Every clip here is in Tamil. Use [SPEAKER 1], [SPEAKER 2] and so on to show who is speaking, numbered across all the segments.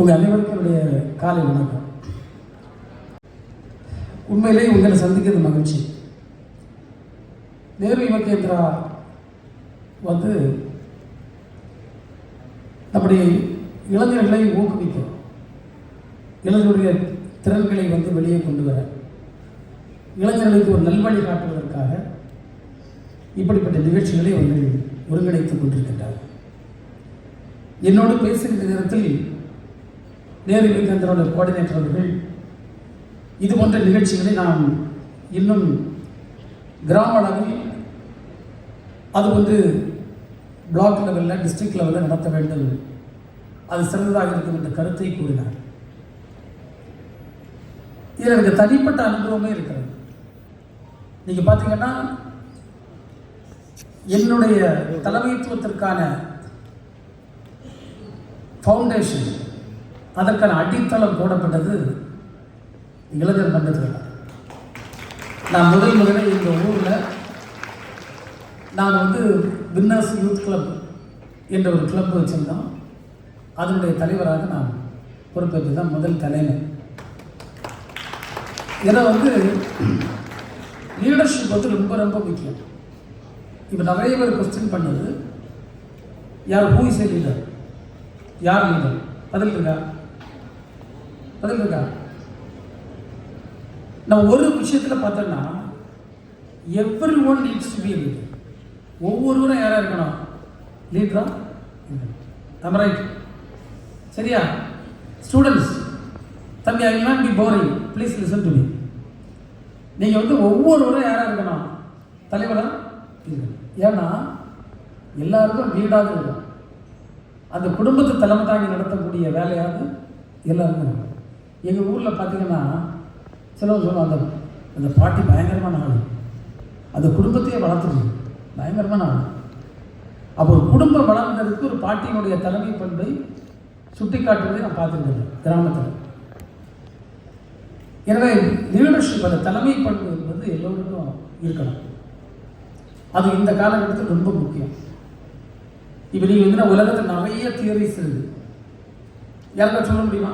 [SPEAKER 1] உங்கள் அனைவருக்கும் என்னுடைய காலை வணக்கம். உண்மையிலேயே உங்களை சந்திக்கிறது மகிழ்ச்சி. நேரு யுவகேந்திரா வந்து நம்முடைய இளைஞர்களை ஊக்குவிக்கும் இளைஞருடைய திறன்களை வந்து வெளியே கொண்டு வர இளைஞர்களுக்கு ஒரு நல்வழி காட்டுவதற்காக இப்படிப்பட்ட நிகழ்ச்சிகளை அவர்கள் ஒருங்கிணைத்துக் கொண்டிருக்கின்றார் என்னோடு பேசுகின்ற நேரத்தில் நேரு விவேகானந்தரோட கோஆர்டினேட்டர் அவர்கள். இது போன்ற நிகழ்ச்சிகளை நாம் இன்னும் கிராம அளவில் அது வந்து பிளாக் லெவலில் டிஸ்ட்ரிக்ட் லெவலில் நடத்த வேண்டும். அது சிறந்ததாக இருக்கும் என்ற கருத்தை கூறினார். இதில் எனக்கு தனிப்பட்ட அனுபவமே இருக்கிறது. நீங்கள் பார்த்தீங்கன்னா என்னுடைய தலைமைத்துவத்திற்கான ஃபவுண்டேஷன் அதற்கான அடித்தளம் போடப்பட்டது இளைஞர் மன்றத்தில் நான் முதல் முதலில் இந்த ஊரில் நான் வந்து வின்னர்ஸ் யூத் கிளப் என்ற ஒரு கிளப் வச்சுருந்தோம். அதனுடைய தலைவராக நான் பொறுப்பேற்று தான் முதல் தலைமை. இதை வந்து லீடர்ஷிப் வந்து ரொம்ப ரொம்ப முக்கியம். இப்போ நிறைய பேர் கொஸ்டின் பண்ணது யார் ஹூ இஸ் லீடர் யார் லீடர் பதில் இருக்கா? பதில் இருக்கா நான் ஒரு விஷயத்தில் பார்த்தோன்னா everyone needs to be leader ஒவ்வொருவரும் யாராக இருக்கணும்? லீடரா நம்ம ரைட் சரியா? ஸ்டூடெண்ட்ஸ் தம்பி I not be boring please listen to me நீங்கள் வந்து ஒவ்வொருவரும் யாராக இருக்கணும்? தலைவராக இருக்கணும் ஏன்னா எல்லாருக்கும் வீடாக இருக்கும். அந்த குடும்பத்தை தலைமை தாங்கி நடத்தக்கூடிய வேலையாவது எல்லாருக்கும் இருக்கும். எங்கள் ஊரில் பார்த்தீங்கன்னா சிலவங்க சொல்லுவாங்க அந்த அந்த பாட்டி பயங்கரமான ஆள். அந்த குடும்பத்தையே வளர்த்துருக்கு பயங்கரமான ஆள். அப்போ ஒரு குடும்பம் வளர்ந்ததுக்கு ஒரு பாட்டியினுடைய தலைமை பண்பை சுட்டி காட்டுவதை நான் பார்த்துருக்கேன் கிராமத்தில். எனவே லீடர்ஷிப் அந்த தலைமை பண்பு என்பது எல்லோருக்கும் இருக்கணும் அது இந்த காலகட்டத்தில் ரொம்ப முக்கியம். இப்போ நீங்கள் வந்து உலகத்தில் நிறைய தியரிஸ் இருக்குது யாருக்கா சொல்ல முடியுமா?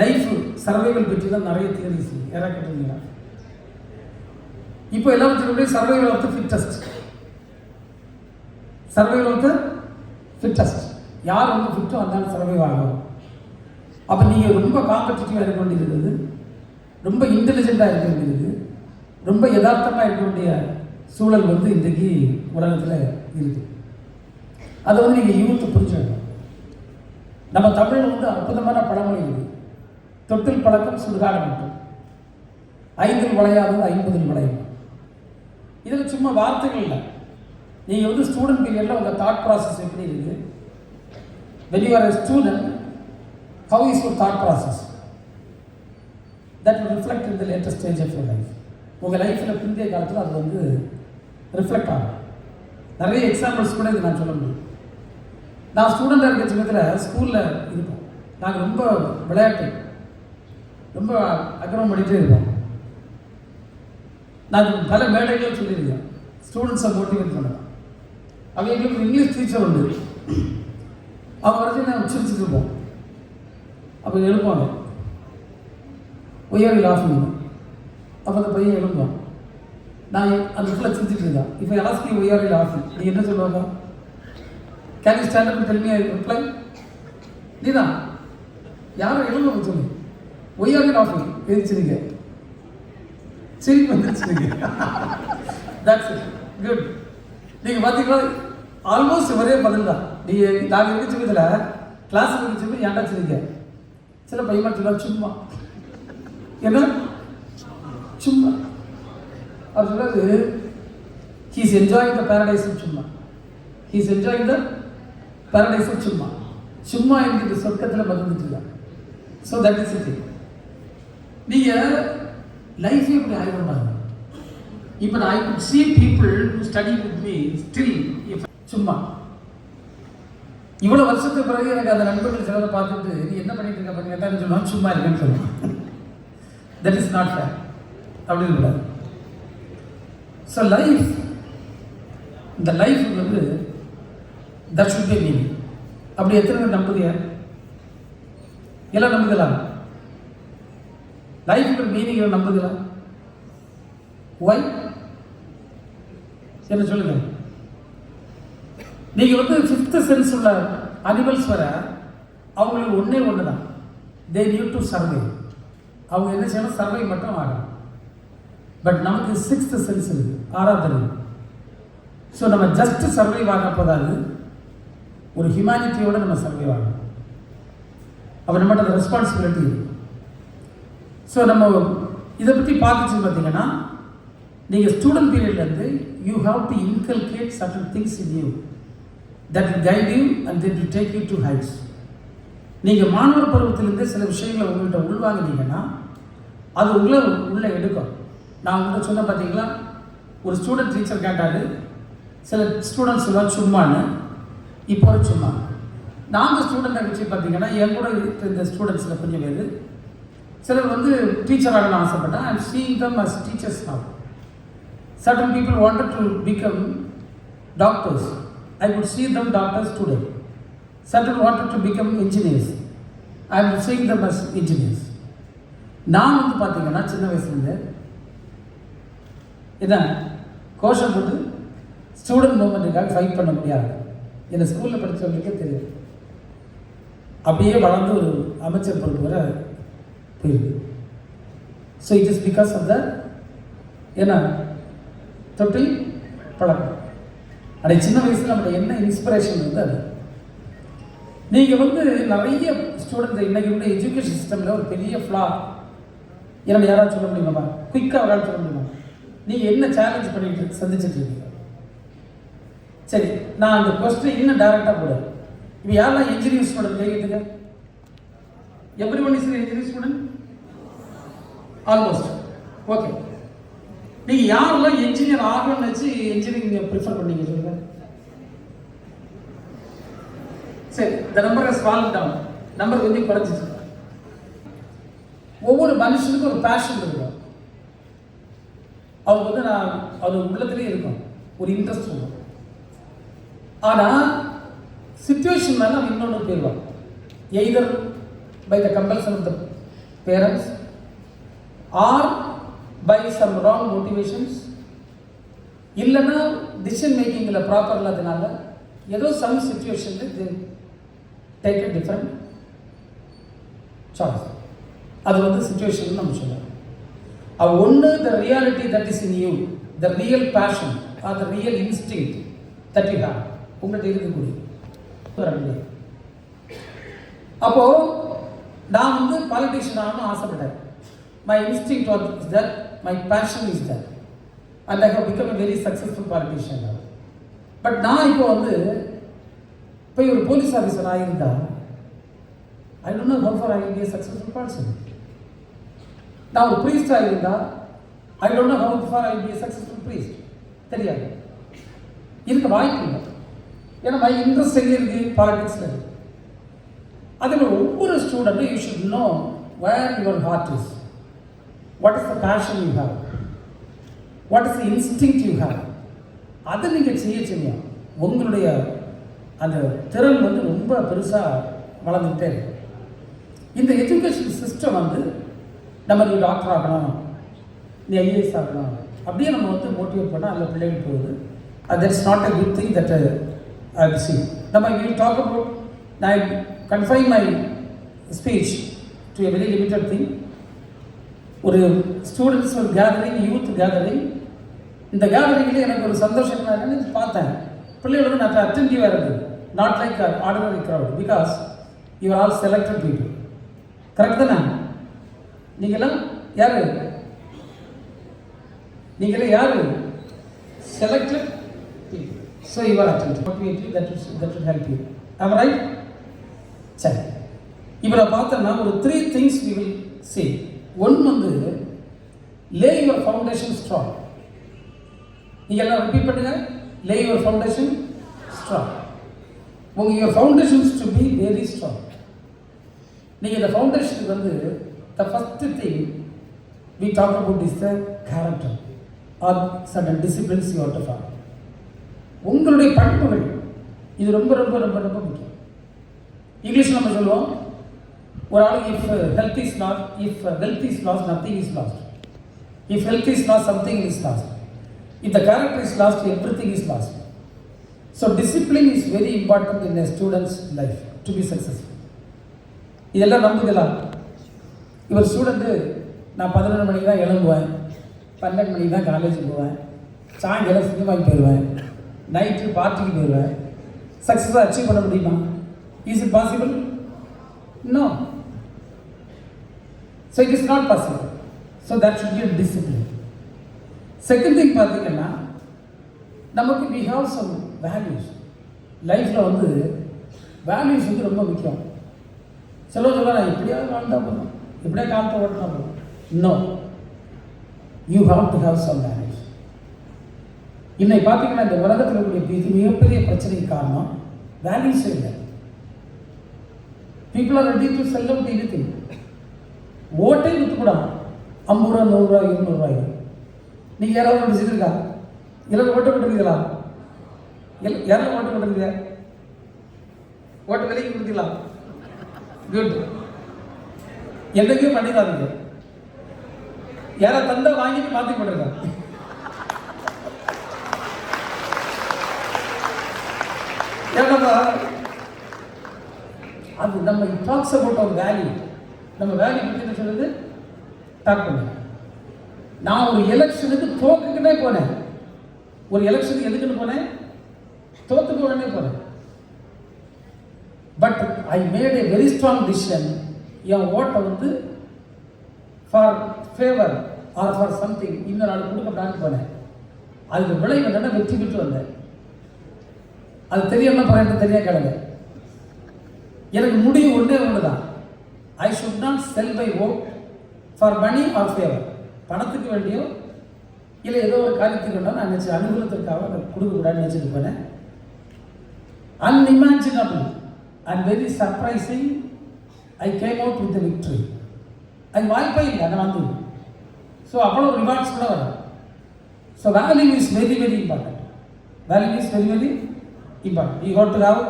[SPEAKER 1] லைஃப் சர்வைவல் பற்றி தான் நிறைய தியரிஸ் யாராக கேட்டிருந்தீங்க இப்போ எல்லாம் சொல்லக்கூடிய survival of the fittest survival of the fittest யார் ரொம்ப ஃபிட்டோ அந்தாலும் சர்வைவ் ஆகும். அப்போ நீங்கள் ரொம்ப காம்படிட்டிவாக இருக்க வேண்டியது ரொம்ப இன்டெலிஜென்ட்டாக இருக்க வேண்டியது ரொம்ப யதார்த்தமாக இருக்க வேண்டிய சூழல் வந்து இன்றைக்கு உலகத்தில் இருக்குது அதை வந்து நீங்கள் யூத்து புரிஞ்சுக்கணும். நம்ம தமிழில் வந்து அற்புதமான பழமொழி இருக்குது தொட்டில் பழக்கம் சுடுகாடம் என்று ஐந்தில் விளையாதது ஐம்பதில் விளையும் இதில் சும்மா வார்த்தைகள் இல்லை. நீங்கள் வந்து ஸ்டூடெண்ட் பீரியடில் உங்கள் தாட் ப்ராசஸ் எப்படி இருக்குது when you are a student how is your thought process that will reflect in latest later stage of your உங்கள் லைஃப்பில் பிந்தைய காலத்தில் அது வந்து ரிஃப்ளெக்ட் ஆகும். நிறைய எக்ஸாம்பிள்ஸ் கூட இது நான் சொல்ல முடியும். நான் ஸ்டூடெண்டாக இருக்கிற சமயத்தில் ஸ்கூலில் இருப்போம் நாங்கள் ரொம்ப விளையாட்டு. ரொம்ப அக்கிரமம் பண்ணிகிட்டே இருப்போம் நான் பல மேடைகளும் சொல்லியிருக்கேன். ஸ்டூடெண்ட்ஸை மோட்டிவேட் பண்ணுவேன் அவங்க எங்களுக்கு இங்கிலீஷ் டீச்சர் உண்டு. அவங்க வரைக்கும் நான் உச்சரிச்சுட்டு இருப்போம் அப்போ எழுப்பாங்க. ஒய்யாரி பண்ணுவோம் அப்போ அந்த பையன் எழுப்பான். நான் அந்த இடத்துல சிரிச்சுட்டு இருக்கேன். இப்போ ஆஸ்கி ஒய்யாரி லாஃபிங் நீ என்ன சொல்லுவாங்க can you stand up tell me I reply நீதான். யாரும் எழுப்ப சொல்லு ஒய்யாக லாஃபிங் எதிர்ச்சிருங்க சரி வந்துருச்சுங்க தட்ஸ் குட் நீங்கள் பார்த்தீங்களா ஆல்மோஸ்ட் ஒரே பதில் தான். நீங்கள் நாங்கள் இருக்க சமயத்தில் கிளாஸ் இருக்க ஏன்டா சரிங்க சில பையன் சொல்லுவா சும்மா. என்ன? சும்மா. அவர் சொல்றாரு ஹீஸ் என்ஜாயிங் த பேரடைஸ் சும்மா. ஹீஸ் என்ஜாயிங் த பேரடைஸ் சும்மா. சும்மா என்கிற சொர்க்கத்தில் மறந்துட்டு ஸோ தட் இஸ் இட் நீங்கள் லைஃபே இப்படி ஆயிரம் பண்ணாங்க இப்போ நான் I could see people study study me still still சும்மா. இவ்வளோ வருஷத்துக்கு பிறகு எனக்கு அந்த நண்பர்கள் சிலரை பார்த்துட்டு நீ என்ன பண்ணிட்டு இருக்க? பண்ணி கேட்டால் சொல்லுவாங்க சும்மா இருக்கேன்னு சொல்லுவாங்க. தட் இஸ் நாட் ஃபேர் அப்படின்னு கூடாது ஸோ லைஃப் இந்த லைஃப் வந்து தட் சுட் பி மீனிங் அப்படி எத்தனை பேர் நம்புறியா எல்லாம் நம்புதலா லைஃபுக்கு மீனிங் நம்புதலா ஒய் என்ன சொல்லுங்க? நீங்கள் வந்து ஃபிஃப்த் சென்ஸ் உள்ள அனிமல்ஸ் வர அவங்களுக்கு ஒன்றே ஒன்று தான் தே நியூ டு சர்வை அவங்க என்ன செய்யணும்? சர்வை மட்டும் ஆகணும் பட் நமக்கு சிக்ஸ்த் சென்ஸ் இருக்குது ஆறாவது ஸோ நம்ம ஜஸ்ட் சர்வை ஆக போதாது. ஒரு ஹியூமானிட்டியோடு நம்ம சர்வை ஆகணும் அப்போ நம்மகிட்ட ரெஸ்பான்சிபிலிட்டி இருக்குது ஸோ நம்ம இதை பற்றி பார்த்துச்சு பார்த்தீங்கன்னா நீங்கள் student பீரியட்லேருந்து you have to inculcate certain things in you that will guide you and that will take you to heights நீங்கள் மாணவர் பருவத்திலேருந்து சில விஷயங்களை உங்கள்கிட்ட உள்வாங்கினீங்கன்னா அது உங்களை உள்ளே எடுக்கும். நான் உங்கள்கிட்ட சொன்ன பார்த்தீங்களா? ஒரு ஸ்டூடெண்ட் டீச்சர் கேட்டாரு சில ஸ்டூடெண்ட்ஸ் எல்லாம் சும்மான்னு இப்போ சும்மா. நாங்கள் ஸ்டூடெண்ட்டை வச்சு பார்த்தீங்கன்னா என் கூட இருக்கிற இந்த ஸ்டூடெண்ட்ஸில் கொஞ்சம் பேர் சிலர் வந்து டீச்சர் ஆகணும்னு ஆசைப்பட்டேன். I'm seeing them as teachers now certain people wanted to become doctors I could see them doctors today certain wanted to become engineers I am seeing them as engineers நான் வந்து பார்த்தீங்கன்னா சின்ன வயசுலேருந்து என்ன கோஷம் போட்டு ஸ்டூடெண்ட் மூமெண்ட்டுக்காக ஃபைட் பண்ண முடியாது. என்னை ஸ்கூலில் படித்தவங்களுக்கே தெரியும். அப்படியே வளர்ந்து ஒரு அமைச்சர் பொறுப்பு வரை போயிருக்கு so it is because of the என்ன? தொட்டில் பழக்கம். அடைய சின்ன வயசில் நம்மளுடைய என்ன இன்ஸ்பிரேஷன் வந்து அது? நீங்கள் வந்து நிறைய ஸ்டூடெண்ட் இன்றைக்கி உள்ள எஜுகேஷன் சிஸ்டமில் ஒரு பெரிய ஃப்ளா என்ன யாராவது சொல்ல முடியுமாப்பா குயிக்காக அவரால் சொல்ல முடியுமா? நீங்கள் என்ன சேலஞ்ச் பண்ணிட்டு சந்திச்சுட்டு இருக்கீங்க? சரி நான் அந்த கொஸ்டின் இன்னும் டேரெக்டாக போடுறேன். இப்போ யாரெல்லாம் இன்ஜினியரிங் ஸ்டூடெண்ட் கேட்குதுங்க everyone is engineering student almost okay நீங்கள் யாரெல்லாம் என்ஜினியர் ஆகணும்னு வச்சு இன்ஜினியரிங் ப்ரிஃபர் பண்ணீங்க சொல்லுங்க. சரி இந்த நம்பர் ஸ்வால் டவுன் நம்பர் கொஞ்சம் குறைஞ்சிச்சு. ஒவ்வொரு மனுஷனுக்கும் ஒரு பேஷன் இருக்கும். அவங்க வந்து நான் அது உள்ளத்துலேயே இருக்கும். ஒரு இன்ட்ரெஸ்ட் இருக்கும். ஆனால் சுச்சுவேஷன் மேலே அவன் இன்னொன்று போயிடுவான். Either by the compulsion of the parents or by some wrong motivations இல்லைன்னா டிசிஷன் மேக்கிங்கில் ப்ராப்பர் இல்லாதனால ஏதோ சம் சுச்சுவேஷனில் டேக் அ டிஃப்ரெண்ட் சாய்ஸ் அது வந்து சுச்சுவேஷன் நம்ம சொல்லலாம். அது ஒன்று the reality that is in you the real passion or the real instinct that you have உங்கள்கிட்ட இருக்கக்கூடிய அப்போது நான் வந்து பாலிட்டிஷியன் ஆகணும்னு ஆசைப்பட்டேன். My instinct is that my passion is that and I have become a very successful politician but நான் இப்போ வந்து இப்போ ஒரு police officer ஆகியிருந்தா I don't know how far I be successful person நான் ஒரு priest ஆகியிருந்தா I don't know how far I be successful priest தெரியாது. இருக்க வாய்ப்பு இல்லை. ஏன்னா மை இன்ட்ரெஸ்ட் எங்கே இருக்குது பாலிடிக்ஸில் இருக்குது அதில் ஒவ்வொரு ஸ்டூடெண்ட்டும் you should know where your heart is what is the passion you have what is the instinct you have அதை நீங்கள் செய்ய செய்ய உங்களுடைய அந்த திறன் வந்து ரொம்ப பெருசாக வளர்ந்துகிட்டே இருக்கு. இந்த எஜுகேஷன் சிஸ்டம் வந்து நம்ம நீ டாக்டர் ஆகணும் நீ ஐஏஎஸ் ஆகணும் அப்படியே நம்ம வந்து மோட்டிவேட் பண்ணால் அந்த பிள்ளைகள் போகுது. That's not a good thing that I see நம்ம வில் டாக் அபவுட் நான் confine my speech to a very limited thing ஒரு ஸ்டூடெண்ட்ஸ் ஒரு கேதரிங் யூத் கேதரிங் இந்த கேதரிங்கில் எனக்கு ஒரு சந்தோஷம் என்னன்னு பார்த்தேன். பிள்ளைகள் வந்து நான் அட்டன்டிவாக இருந்தது not like ordinary crowd because you all selected people correct தானே? நீங்களாம் யார்? நீங்களே யார்? Selected so you're attentive motivative that that help you I'm right சரி. இவரை நான் பார்த்தோம்னா ஒரு three things we will see one வந்து லே யுவர் ஃபவுண்டேஷன் ஸ்ட்ராங் நீங்கள் எல்லாம் ரிப்பீட் பண்ணுங்க. லே யுவர் ஃபவுண்டேஷன் ஸ்ட்ராங் உங்கள் your foundations to be very strong நீங்கள் இந்த ஃபவுண்டேஷனுக்கு வந்து the first thing we talk about is the character or certain disciplines you to follow உங்களுடைய பண்புகள் இது ரொம்ப ரொம்ப ரொம்ப ரொம்ப முக்கியம். இங்கிலீஷில் நம்ம சொல்லுவோம் ஒரு ஆளுக்கு if health is loss if health is loss nothing is lost if health is loss something is lost if the character is lost everything is lost so discipline is very important in a students life to be successful இதெல்லாம் நம்புதலாம் இவர் ஸ்டூடெண்ட்டு நான் பதினொன்று மணிக்கு தான் எழும்புவேன் பன்னெண்டு மணிக்கு தான் காலேஜ் போவேன் சாயங்காலம் சினிமாவுக்கு போயிடுவேன் நைட்டு பார்ட்டிக்கு போயிடுவேன் சக்ஸஸாக அச்சீவ் பண்ண முடியுமா? Is it possible no so it is not possible so that should be discipline second thing பார்த்தீங்கன்னா நமக்கு வி ஹாவ் சம் வேல்யூஸ் லைஃப்பில் வந்து வேல்யூஸ் வந்து ரொம்ப முக்கியம். சில சொல்ல நான் எப்படியாவது வாழ்ந்தா போதும். எப்படியா காலத்தை ஓட்டினா போதும். No you have to have some values இன்னைக்கு பார்த்தீங்கன்னா இந்த உலகத்தில் இருக்கக்கூடிய இது மிகப்பெரிய பிரச்சனைக்கு காரணம் வேல்யூஸே இல்லை. People are ready to sell out anything ஓட்டே விற்றுக்கூடாது ஐம்பது ரூபா நூறுரூவா இருநூறுவாய் நீங்கள் யாராவது ஓட்டு செஞ்சுருக்கா? இல்லை ஓட்டு போட்டுருக்கீங்களா இல்லை யாரும் ஓட்டு போட்டுருக்கீங்க ஓட்டு விலைக்கு கொடுத்தீங்களா? குட் என்னைக்கும் பண்ணிடாதீங்க. யாரா தந்தா வாங்கிட்டு மாற்றி போட்டுருக்கா? ஏன்னா அது நம்ம டாக்ஸ் அபவுட் அவர் வேல்யூ நம்ம வேல்யூ பற்றி என்ன சொல்றது? டாக் நான் ஒரு எலெக்ஷனுக்கு தோக்குக்கிட்டே போனேன். ஒரு எலெக்ஷனுக்கு எதுக்குன்னு போனேன்? தோத்துக்கு உடனே போனேன். But I made a very strong decision என் ஓட்டை வந்து for favour or for something இன்னொரு நாள் கொடுக்கப்படான்னு போனேன். அதுக்கு விளைவு என்னென்னா வெற்றி பெற்று வந்தேன். அது தெரியாமல் பரவாயில்ல தெரியா கிடங்க எனக்கு முடிவு ஒன்றே ஒன்று தான். I should not sell by vote for money or favour பணத்துக்கு வேண்டியோ இல்லை ஏதோ ஒரு காரியத்துக்கு வேண்டாம் நான் நினச்சி அனுகூலத்திற்காக அதை கொடுக்கக்கூடாதுன்னு நினச்சிட்டு போனேன் unimaginable and very surprising I came out with victory அது வாய்ப்பே இல்லை அதை வந்து. ஸோ அவ்வளோ ரிவார்ட்ஸ் கூட வரும் so value is very very important value is very very important you ought to have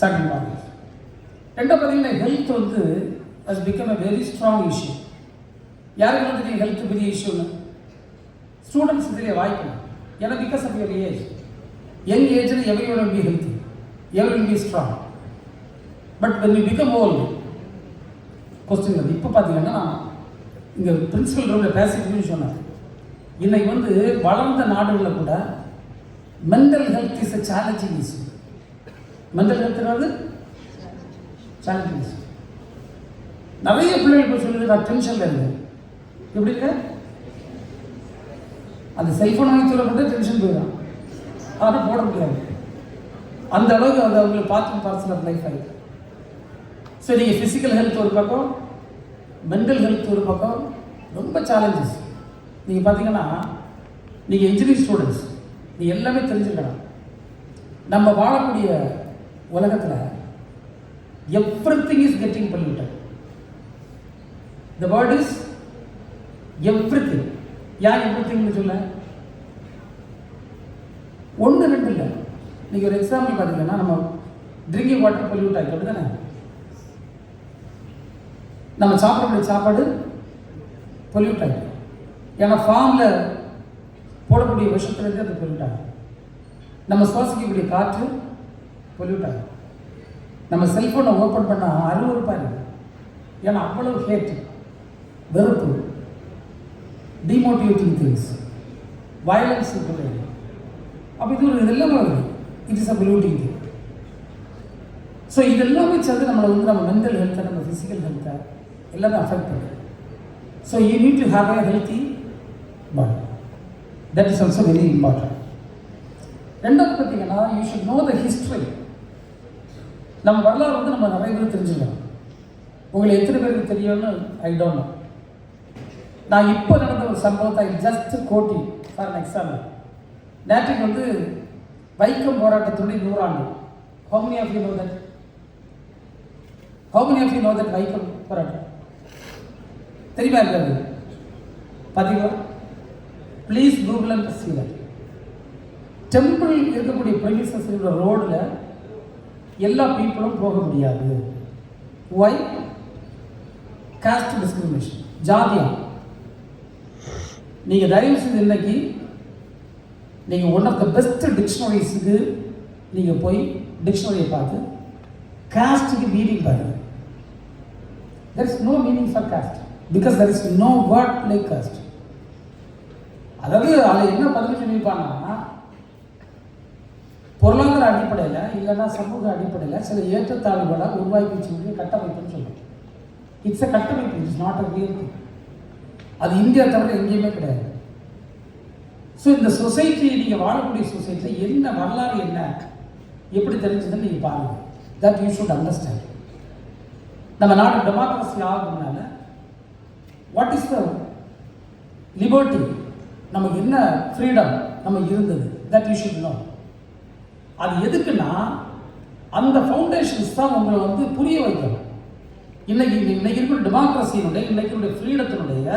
[SPEAKER 1] such ரெண்டாவது பார்த்தீங்கன்னா ஹெல்த் வந்து has become a very strong issue யாருக்கு வந்து தெரியும் ஹெல்த் பெரிய இஷ்யூன்னு ஸ்டூடெண்ட்ஸ் தெரிய வாய்ப்பு ஏன்னா because of your age young ஏஜில் everyone be healthy every be strong but when you become old question அது இப்போ பார்த்தீங்கன்னா இங்கே பிரின்சிபல் ரூமில் பேசிட்டுன்னு சொன்னார். இன்னைக்கு வந்து வளர்ந்த நாடுகளில் கூட mental health is a challenging issue mental ஹெல்த்னாவது challenging நிறைய பிள்ளைகள் இப்போ சொல்லுது நான் டென்ஷனில் இருக்கேன் எப்படி இருக்க? அந்த செல்ஃபோன் வாங்கி சொல்லப்பட்டு டென்ஷன் போயிடும். ஆனால் போட முடியாது. அந்த அளவுக்கு அது அவங்களுக்கு பார்த்து பார்சல் ஆஃப் லைஃப் ஆகிடும் ஸோ நீங்கள் ஃபிசிக்கல் ஹெல்த் ஒரு பக்கம் மென்டல் ஹெல்த் ஒரு பக்கம் ரொம்ப சேலஞ்சஸ் நீங்கள் பார்த்தீங்கன்னா நீங்கள் இன்ஜினியரிங் ஸ்டூடெண்ட்ஸ் நீ எல்லாமே தெரிஞ்சுக்கலாம் நம்ம வாழக்கூடிய உலகத்தில் everything is getting polluted the word is every யார் எவ்ரிதிங்னு சொல்ல? ஒன்று ரெண்டு இல்லை. நீங்கள் ஒரு எக்ஸாம்பிள் பார்த்தீங்கன்னா நம்ம ட்ரிங்கிங் வாட்டர் பொல்யூட் ஆகிட்டு அப்படி தானே நம்ம சாப்பிடக்கூடிய சாப்பாடு பொல்யூட் ஆகிடும் ஏன்னா ஃபார்மில் போடக்கூடிய விஷத்துலேருந்து அது பொல்யூட் ஆகும் நம்ம சுவாசிக்கக்கூடிய காற்று பொல்யூட் ஆகும் நம்ம செல்ஃபோனை ஓப்பன் பண்ண அருவறுப்பாக இருக்கு. ஏன்னா அவ்வளவு ஹேட் வெறுப்பு டிமோட்டிவேட்டிங் திங்ஸ் வயலன்ஸ் இருக்கிறது அப்போ இது ஒரு இதெல்லாம் வருது it is a polluting thing so இதெல்லாமே சேர்ந்து நம்மளை வந்து நம்ம மென்டல் ஹெல்த்தை நம்ம ஃபிசிக்கல் ஹெல்த்தை எல்லாமே அஃபெக்ட் பண்ணுது. So you need to have a healthy body that is also very important ரெண்டாவது பார்த்தீங்கன்னா you should know the history நம்ம வரலாறு வந்து நம்ம நிறைய பேர் தெரிஞ்சுக்கலாம். உங்களை எத்தனை பேருக்கு தெரியும்னு ஐ டோன்ட் நோ நான் இப்போ நடந்த ஒரு சம்பவத்தை ஜஸ்ட் கோட்டி ஃபார் அன் எக்ஸாம்பிள் நேற்றுக்கு வந்து வைக்கம் போராட்டத்துடைய நூறாண்டு. How many of you know that how many of you know that Vaikom போராட்டம்? தெரியுமா இருக்காது பார்த்தீங்களா please Google and that temple இருக்கக்கூடிய ப்ரெமிசஸ் ரோடில் எல்லா பீப்புளும் போக முடியாது. ஒய் காஸ்ட் டிஸ்கிரிமினேஷன் ஜாதியம் நீங்கள் தயவு செய்து இன்னைக்கு நீங்கள் ஒன் ஆஃப் த பெஸ்ட் டிக்ஷனரிஸுக்கு நீங்கள் போய் டிக்ஷனரியை பார்த்து காஸ்ட்டுக்கு மீனிங் பாருங்கள் there is no meaning for caste because there is no word like caste அதாவது அதில் என்ன பதில் சொல்லியிருப்பாங்கன்னா பொருளாதார அடிப்படையில் இல்லைன்னா சமூக அடிப்படையில் சில ஏற்றத்தாழ்வுகளை உருவாக்கி சொல்லி கட்டமைப்புன்னு சொல்லுவோம் இட்ஸ் அ கட்டமைப்பு it's not a real thing அது இந்தியா தவிர எங்கேயுமே கிடையாது. ஸோ இந்த சொசைட்டி நீங்கள் வாழக்கூடிய சொசைட்டியில் என்ன வரலாறு என்ன? எப்படி தெரிஞ்சதுன்னு நீங்கள் பாருங்கள் தட் யூ ஷுட் அண்டர்ஸ்டாண்ட் நம்ம நாடு டெமோக்ரஸி ஆகும்னால வாட் இஸ் த லிபர்ட்டி நமக்கு என்ன ஃப்ரீடம் நம்ம இருந்தது? தட் யூ ஷுட் நோ அது எதுக்குன்னா அந்த ஃபவுண்டேஷன்ஸ் தான் உங்களை வந்து புரிய வைக்கணும். இன்னைக்கு இன்னைக்கு இருக்கிற டெமோக்ரஸியினுடைய இன்னைக்கு ஃப்ரீடத்தினுடைய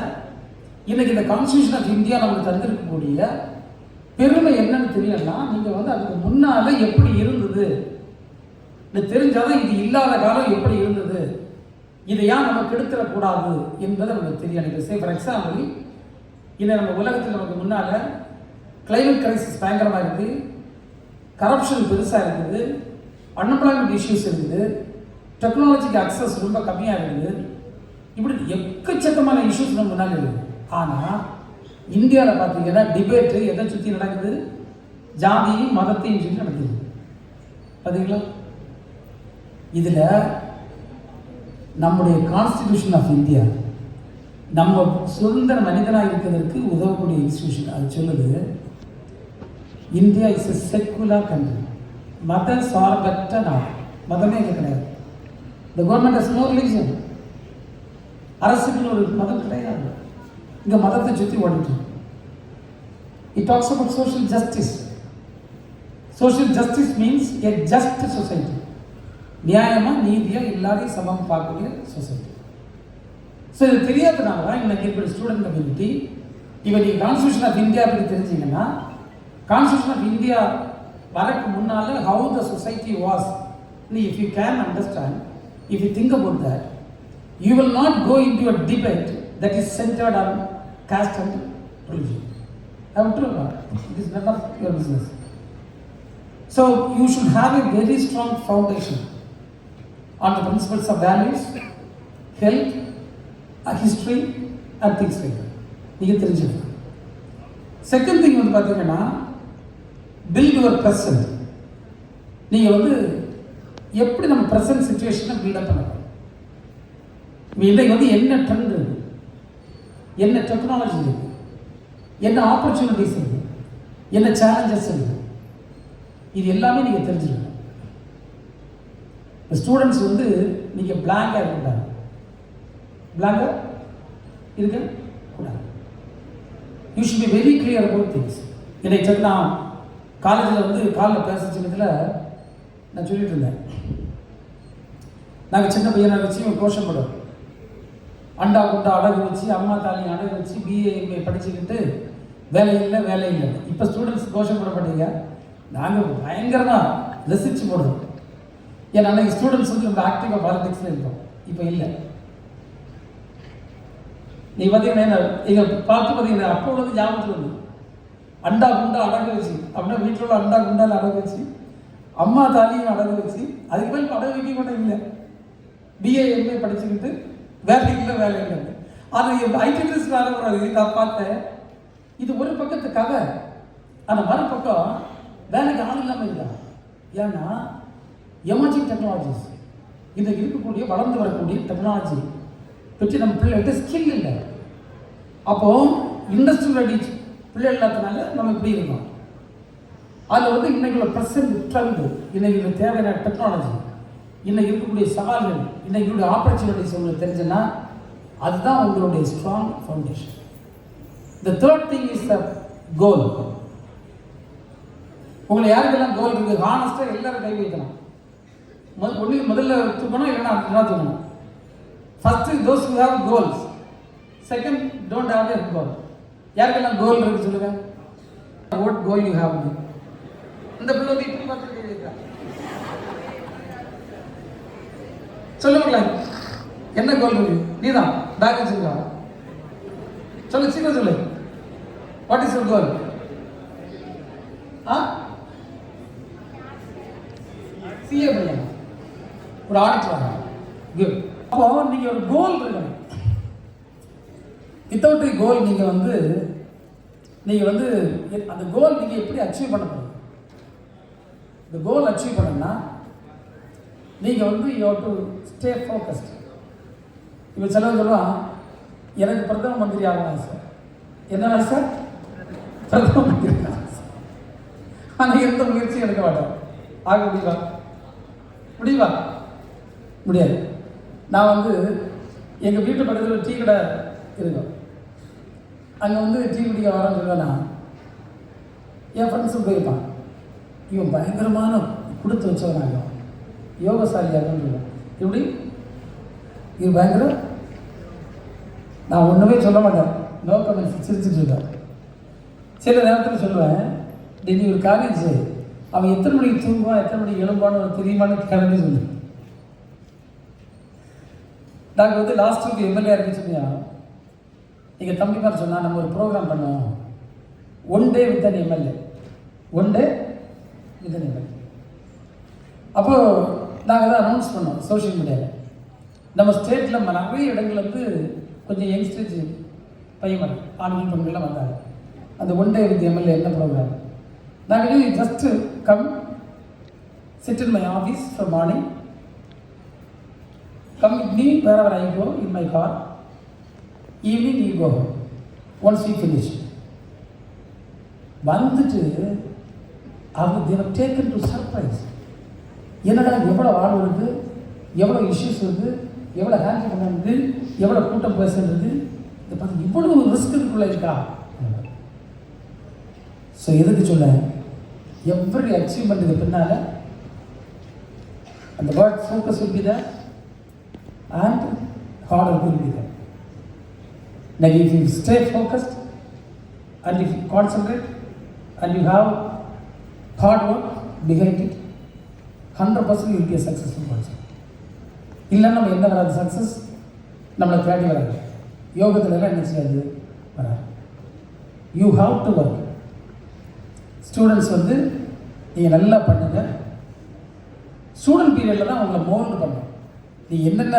[SPEAKER 1] இன்னைக்கு இந்த கான்ஸ்டியூஷன் ஆஃப் இந்தியா நமக்கு தந்திருக்கக்கூடிய பெருமை என்னன்னு தெரியலன்னா நீங்கள் வந்து அதுக்கு முன்னால் எப்படி இருந்தது? இது தெரிஞ்சாதான் இது இல்லாத காலம் எப்படி இருந்தது? இதை ஏன் நம்ம கெடுத்துடக்கூடாது என்பது நமக்கு தெரியும். எனக்கு சே ஃபார் எக்ஸாம்பிள் இன்னும் நம்ம உலகத்தில் நமக்கு முன்னால் கிளைமேட் கிரைசிஸ் பயங்கரமாக இருக்குது கரப்ஷன் பெருசாக இருக்குது. அன்எம்ப்ளாய்மெண்ட் இஷ்யூஸ் இருக்குது. டெக்னாலஜிக்கு அக்சஸ் ரொம்ப கம்மியாக இருக்குது. இப்படி எக்கச்சக்கமான இஷ்யூஸ் நம்ம முன்னாடி இருக்குது. ஆனால் இந்தியாவில் பார்த்தீங்கன்னா டிபேட்டு எதை சுற்றி நடக்குது? ஜாதியும் மதத்தையும் சொல்லி நடக்குது. பார்த்தீங்களா இதில் நம்முடைய கான்ஸ்டிடியூஷன் ஆஃப் இந்தியா நம்ம சுதந்திர மனிதனாக இருக்கிறதுக்கு உதவக்கூடிய இன்ஸ்டியூஷன் அது சொல்லுது India is a secular country மத சார்பற்ற நாடு. மதமே இங்கே கிடையாது. இந்த கவர்மெண்ட் நோ ரிலீஜன் அரசுக்குன்னு ஒரு மதம் கிடையாது. இங்கே மதத்தை சுற்றி ஓடிட்டு. It talks about social justice social justice means a just society நியாயமாக நீதியாக எல்லாரையும் சமம் பார்க்கக்கூடிய சொசைட்டி ஸோ இது தெரியாதனால தான் இன்னைக்கு இருக்கிற ஸ்டூடெண்ட் கம்யூனிட்டி இவன் நீங்கள் கான்ஸ்டியூஷன் ஆஃப் இந்தியா பற்றி தெரிஞ்சீங்கன்னா கான்ஸ்டியூஷன் ஆஃப் இந்தியா வரக்கு முன்னால் ஹவு த சொசைட்டி வாஸ் நீ if you can understand if you think about that you will not go into a debate that is centered on caste and religion. I am true. It is none of your business. So you should have a very strong foundation on the principles of values, health, uh, history, and things like that. நீங்கள் தெரிஞ்சுக்கணும் செகண்ட் திங் வந்து பார்த்தீங்கன்னா பில்ட் யுவர் ப்ரெசன்ட் நீங்கள் வந்து எப்படி நம்ம ப்ரெசன்ட் சுச்சுவேஷனை பில்டப் பண்ண இன்றைக்கு வந்து என்ன ட்ரெண்ட் இருக்குது என்ன டெக்னாலஜி இருக்குது என்ன ஆப்பர்ச்சுனிட்டிஸ் இருக்குது என்ன சேலஞ்சஸ் இருக்குது இது எல்லாமே நீங்கள் தெரிஞ்சுக்கணும். ஸ்டூடெண்ட்ஸ் வந்து நீங்கள் பிளாங்காக இருக்கக்கூடாது. பிளாங்காக இருக்க கூடாது. You should be very clear about things என்னை சரி நான் காலேஜில் வந்து காலில் பேச சமயத்தில் நான் சொல்லிட்டு இருந்தேன். நாங்கள் சின்ன பையனை வச்சு கோஷம் போடுவோம் அண்டா குண்டா அடகு வச்சு அம்மா தாலி அடகு வச்சு பிஏ எம்ஏ படிச்சுக்கிட்டு வேலை இல்லை வேலை இல்லை. இப்போ ஸ்டூடெண்ட்ஸ் கோஷம் மாட்டீங்க. நாங்கள் பயங்கரமாக ரசிச்சு போடுவோம். ஏன்னா அன்னைக்கு ஸ்டூடெண்ட்ஸ் வந்து ரொம்ப ஆக்டிவாக பாலிடிக்ஸில் இருக்கோம். இப்போ இல்லை. நீ பார்த்தீங்கன்னா எங்கள் பார்த்து பார்த்தீங்கன்னா அப்போ உள்ளது ஞாபகத்தில் வந்து அண்டா குண்டா அடகு வச்சு. அப்படின்னா வீட்டில் உள்ள அண்டா குண்டால் அடகு வச்சு. அம்மா தாலியும் அடகு வச்சு. அதுக்கு மேலே அடகு வைக்க கூட இல்லை. பிஏ எம்ஏ படிச்சுக்கிட்டு வேலை இல்லை வேலை இல்லை அது ஐடிஎஸ் வேலை கூடாது நான் பார்த்தேன். இது ஒரு பக்கத்து கதை. ஆனால் மறுபக்கம் வேலைக்கு ஆள் இல்லாமல் இல்லை. ஏன்னா எமர்ஜிங் டெக்னாலஜிஸ் இது இருக்கக்கூடிய வளர்ந்து வரக்கூடிய டெக்னாலஜி பற்றி நம்ம பிள்ளைகிட்ட ஸ்கில் இல்லை. அப்போது இண்டஸ்ட்ரியல் ரெடி பிள்ளை இல்லாதனால நம்ம இப்படி இருக்கோம். அதில் வந்து இன்னைக்குள்ள ப்ரெசன்ட் ட்ரெண்டு இன்னைக்கு தேவையான டெக்னாலஜி இன்னைக்கு இருக்கக்கூடிய சவால்கள் இன்னைக்கு இருக்கக்கூடிய ஆப்பர்ச்சுனிட்டிஸ் உங்களுக்கு தெரிஞ்சுன்னா அதுதான் உங்களுடைய strong foundation the third thing is the goal உங்களை யாருக்கெல்லாம் கோல் இருக்குது ஹானஸ்ட்டாக எல்லாரும் கை வைக்கலாம் முதல் ஒன்று முதல்ல தூக்கணும் இல்லைன்னா தூக்கணும். First those have goals second don't have a goal யாருக்கெல்லாம் கோல் இருக்கு சொல்லுங்க? வாட் கோல் யூ ஹேவ் இந்த பிள்ளை வந்து இப்படி பார்த்து கேட்குறா சொல்லுங்களேன் என்ன கோல் இருக்கு? நீதான். பேக் வச்சிருக்கா சொல்லு சீக்கிரம் சொல்லு. வாட் இஸ் யுவர் கோல் ஆ? சிஏ பையன் ஒரு ஆடிட்டர் குட் அப்போ நீங்க ஒரு கோல் இருக்கணும். வித்தவுட் கோல் நீங்கள் வந்து நீங்கள் வந்து அந்த கோல் நீங்கள் எப்படி அச்சீவ் பண்ண முடியும் இந்த கோல் அச்சீவ் பண்ணணும்னா நீங்கள் வந்து யூ டு ஸ்டே ஃபோக்கஸ்ட் இப்போ சிலர் சொல்லுவான் எனக்கு பிரதம மந்திரி ஆகலாம் சார் என்ன சார் பிரதம மந்திரி ஆனால் எந்த முயற்சியும் எடுக்க மாட்டோம். ஆக முடியுமா? முடியுமா? முடியாது. நான் வந்து எங்கள் வீட்டு பக்கத்தில் டீ கடை இருக்கும். அங்கே வந்து டீ குடிக்க வரேன்னு சொல்லுவேன்னா என் ஃப்ரெண்ட்ஸும் போயிருப்பான் இவன் பயங்கரமான கொடுத்து வச்சவனாக யோகசாலியாக சொல்லுவேன். எப்படி? இது பயங்கர? நான் ஒன்றுமே சொல்ல மாட்டேன். நோ கமெண்ட்ஸ் சிரிச்சுட்டு இருக்கேன். சில நேரத்தில் சொல்லுவேன் டெய்லி ஒரு காலேஜ் அவன் எத்தனை மணிக்கு தூங்குவான்? எத்தனை மணிக்கு எழும்பான்னு தெரியுமான்னு கிளம்பி சொல்லுவேன் நாங்கள் வந்து லாஸ்ட் வீக் எம்எல்ஏ இருக்கு சொன்னியா எங்கள் தம்பி மாதிரி சொன்னால் நம்ம ஒரு ப்ரோக்ராம் பண்ணுவோம். One day with an MLA one day with an MLA அப்போது நாங்கள் தான் அனௌன்ஸ் பண்ணோம் சோஷியல் மீடியாவில் நம்ம ஸ்டேட்டில் நிறைய இடங்கள்ல இருந்து கொஞ்சம் யங்ஸ்டர்ஸ் பையன் ஆண்கள் பெண்கள்லாம் வந்தாங்க. அந்த ஒன் டே வித் எம்எல்ஏ என்ன ப்ரோக்ராம் நாங்கள் just come sit in my office for morning come with me வேற I go in my car evening you go once you finish வந்துட்டு அவங்க தினம் டேக்கன் டு சர்ப்ரைஸ் என்னடா எவ்வளோ ஆள் வருது எவ்வளோ இஷ்யூஸ் வருது எவ்வளோ ஹேண்டில் பண்ணுறது எவ்வளோ கூட்டம் பேசுறது இதை பார்த்து இவ்வளவு ரிஸ்க் இதுக்குள்ளே இருக்கா? ஸோ எதுக்கு சொல்ல எவ்ரி அச்சீவ்மெண்ட் பின்னால் அந்த word focus will and hard work hard work. Now if you stay focused and if you concentrate and you have hard work behind it, 100% you will be a successful person. இல்லை நம்ம எந்த வராது? சக்ஸஸ் நம்மளை தேடி வராது. யோகத்தில் எல்லாம் என்ன செய்யாது? வராது. You have to work students வந்து நீங்கள் நல்லா பண்ணுங்க. ஸ்டூடெண்ட் பீரியடில் தான் உங்களை மோல்டு பண்ணும் நீ என்னென்ன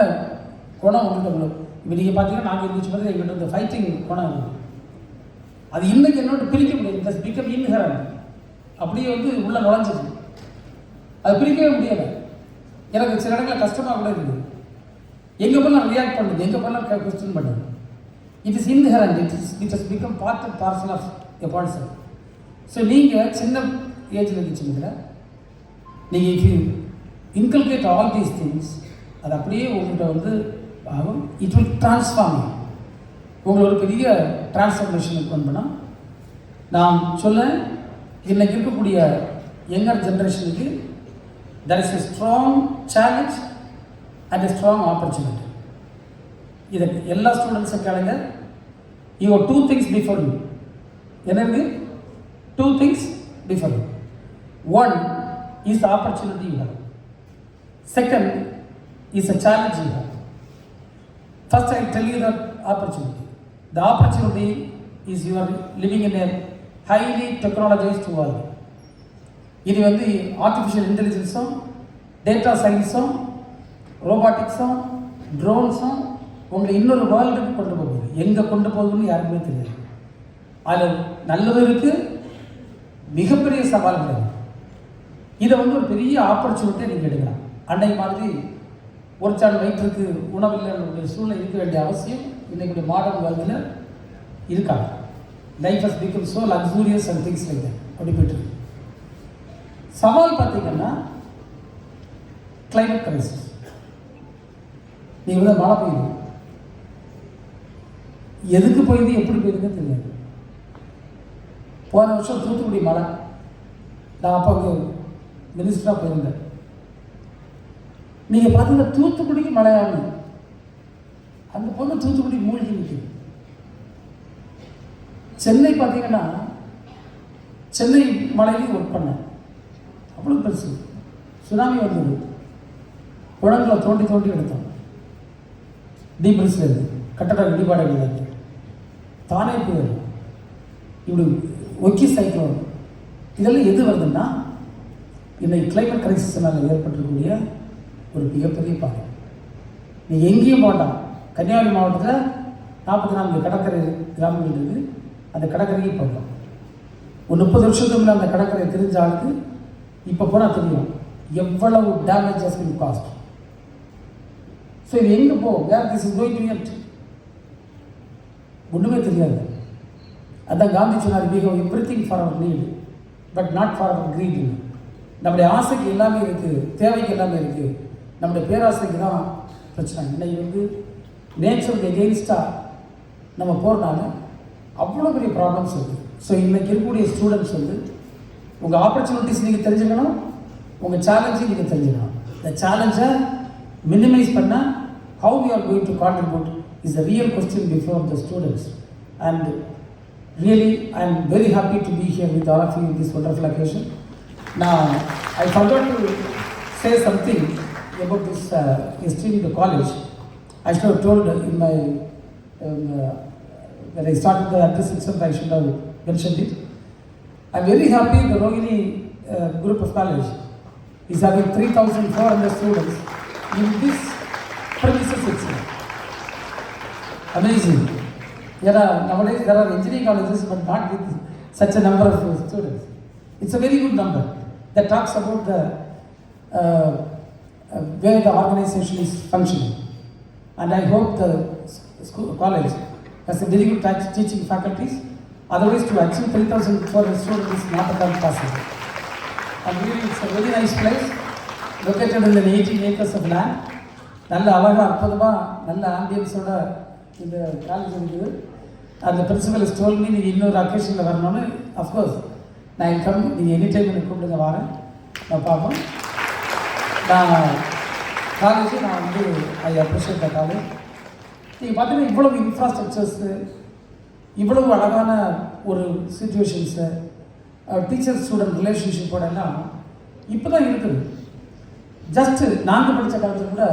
[SPEAKER 1] குணம் உங்கள்கிட்ட உங்களுக்கு இப்போ நீங்கள் பார்த்தீங்கன்னா நாங்கள் இருந்துச்சு போது எங்கள்கிட்ட வந்து ஃபைட்டிங் குணம் அது இன்னைக்கு என்னோட பிரிக்க முடியாது. ஜஸ்ட் பிகம் இன்ஹரன் அப்படியே வந்து உள்ள நுழைஞ்சிருக்கு அது பிரிக்கவே முடியலை. எனக்கு சில இடங்களில் கஷ்டமாக கூட இருக்குது. எங்கே போனால் ரியாக்ட் பண்ணுது எங்கே போனால் கொஸ்டின் பண்ணுது it is inherent it is it is become part and parcel of a person so நீங்கள் சின்ன ஏஜில் இருந்துச்சுங்கிற நீங்கள் if you inculcate all these things அது அப்படியே உங்கள்கிட்ட வந்து ஆகும். இட் வில் டிரான்ஸ்ஃபார்ம் உங்களை ஒரு பெரிய டிரான்ஸ்ஃபர்மேஷனுக்கு பண்ணா நான் சொல்ல இன்னைக்கு இருக்கக்கூடிய யங்கர் ஜென்ரேஷனுக்கு there is a strong challenge and a strong opportunity இதை எல்லா ஸ்டூடெண்ட்ஸும் கேளுங்க. You two things before you என்னது? Two things before you one is opportunity you have second is a challenge you have First, I tell you the opportunity. The opportunity is you are living in a highly technologized இது வந்து ஆர்டிஃபிஷியல் இன்டெலிஜென்ஸும் டேட்டா சயின்ஸும் ரோபாட்டிக்ஸும் ட்ரோன்ஸும் உங்களை இன்னொரு வேர்ல்டுக்கு கொண்டு போகுது. எங்கே கொண்டு போகுதுன்னு யாருக்குமே தெரியாது. அதில் நல்லதும் இருக்குது மிகப்பெரிய சவால்கள் இதை வந்து ஒரு பெரிய ஆப்பர்ச்சுனிட்டியை நீங்கள் எடுக்கலாம். அன்னை மாதிரி ஒரு சால் வயிற்றுக்கு உணவில்லை சூழ்நிலை இருக்க வேண்டிய அவசியம் இன்னைக்கு மாடர்ன் வேர்ல்டில் இருக்காங்க life has become so luxurious and things like that அப்படி போயிட்டு சவால் பார்த்தீங்கன்னா கிளைமேட் கிரைசிஸ் நீங்கள் வந்து மழை பெய்யுது. எதுக்கு போயிருந்து எப்படி போயிருக்குன்னு தெரியாது. போன வருஷம் தூத்துக்குடி மழை. நான் அப்போ அங்கே மினிஸ்டராக போயிருந்தேன். நீங்கள் பார்த்தீங்கன்னா தூத்துக்குடிக்கு மலையாளி அந்த பொண்ணு தூத்துக்குடி மூழ்கி நிற்குது சென்னை பார்த்தீங்கன்னா சென்னை மலையிலையும் ஒர்க் பண்ணேன். அவ்வளோ பெருசு. சுனாமி வந்தது. குழந்தை தோண்டி தோண்டி எடுத்தோம். டீபிள்ஸில் இருக்குது கட்டட இடிபாடுகள் இருக்குது தானே புயல் இப்படி ஒக்கி சைக்ளோன் இதெல்லாம் எது வருதுன்னா இன்னைக்கு கிளைமேட் கிரைசிஸ்னால் ஏற்பட்டிருக்கக்கூடிய ஒரு மிகப்பெரிய பாதை. நீ எங்கேயும் போட்டான் கன்னியாகுமரி மாவட்டத்தில் நாற்பத்தி நான்கு கடற்கரை கிராமங்கள் இருக்குது அந்த கடற்கரைக்கு போகலாம். ஒரு முப்பது வருஷத்துக்கு முன்னாடி அந்த கடற்கரை தெரிஞ்ச ஆளுக்கு இப்போ போனால் தெரியும். எவ்வளவு டேமேஜஸ் இன் காஸ்ட் ஸோ இது எங்கே போ? Where this is going to எட் ஒன்றுமே தெரியாது. அதான் காந்தி சொன்னார் we everything for our need but not for our greed. நம்முடைய ஆசைக்கு எல்லாமே இருக்குது தேவைக்கு எல்லாமே இருக்குது நம்முடைய பேராசைக்கு தான் பிரச்சனை. இன்னைக்கு வந்து நேச்சருக்கு எகெயின்ஸ்டாக நம்ம போகிறனால அவ்வளோ பெரிய ப்ராப்ளம்ஸ் இருக்குது ஸோ இன்றைக்கி இருக்கக்கூடிய ஸ்டூடெண்ட்ஸ் வந்து உங்கள் ஆப்பர்ச்சுனிட்டிஸ் நீங்கள் தெரிஞ்சுக்கணும் உங்கள் சேலஞ்சையும் நீங்கள் தெரிஞ்சுக்கணும். இந்த சேலஞ்சை மினிமைஸ் பண்ணால் how we are going to contribute is the real question before the students and really I am very happy to be here with all of you in this நான் ஐ now i forgot to about this uh, history in the college. I should have told in my, um, uh, when I started the address itself, I should have mentioned it. I'm very happy the Rohini uh, Group of College is having 3,400 students in this premises itself. Amazing. There are, nowadays there are engineering colleges, but not with such a number of students. It's a very good number that talks about the uh, where the organization is functioning. And I hope the school, college has a very good touch teaching faculties. Otherwise, to achieve 3,400 students is not at all possible. And really, it's a very nice place located in the 18 acres of land. நல்ல அழகாக அற்புதமாக நல்ல ஆம்பியன்ஸோட இந்த காலேஜ் இருக்குது அந்த பிரின்சிபல் ஸ்டோல் மீ நீங்கள் இன்னொரு அக்கேஷனில் வரணும்னு அஃப்கோர்ஸ் நான் கம் நீங்கள் எனி டைம் எனக்கு கூப்பிடுங்க வரேன் நான் பார்ப்போம் நான் காலேஜ் நான் வந்து ஐ அப்ரிஷியேட் த காலேஜ் நீங்கள் பார்த்தீங்கன்னா இவ்வளவு இன்ஃப்ராஸ்ட்ரக்சர்ஸு இவ்வளவு அழகான ஒரு சுச்சுவேஷன்ஸு டீச்சர் ஸ்டூடெண்ட் ரிலேஷன்ஷிப்போட எல்லாம் இப்போ தான் இருக்குது. ஜஸ்ட்டு நாங்கள் படித்த காலத்தில் கூட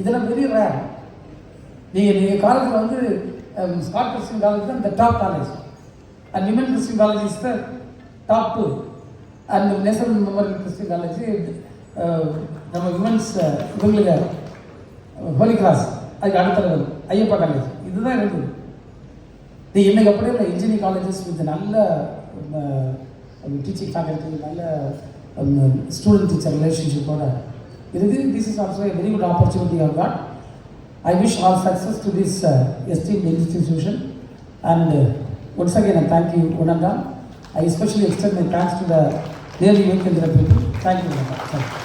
[SPEAKER 1] இதெல்லாம் வெரி ரேர் நீங்கள் நீங்கள் காலேஜில் வந்து ஸ்காட் கிறிஸ்டின் காலேஜ் தான் இந்த top college and women Christian college is the top two and national memorial Christian college நம்ம விமன்ஸ் இவங்களுக்கு ஹோலி கிராஸ் அதுக்கு அடுத்த level, ஐயப்பா காலேஜ் இதுதான் இருக்குது இது இன்னைக்கு அப்படியே இல்லை இன்ஜினியரிங் காலேஜஸ் வித் நல்ல டீச்சிங் ஃபேக்கல்ட்டி நல்ல ஸ்டூடெண்ட் டீச்சர் ரிலேஷன்ஷிப்போட இருக்குது this is also very good opportunity of God I wish all success to this uh, esteemed institution and uh, once again I thank you Unanda. I especially extend my thanks to the nearly Vikendra people. Thank you Unanda. Thank you.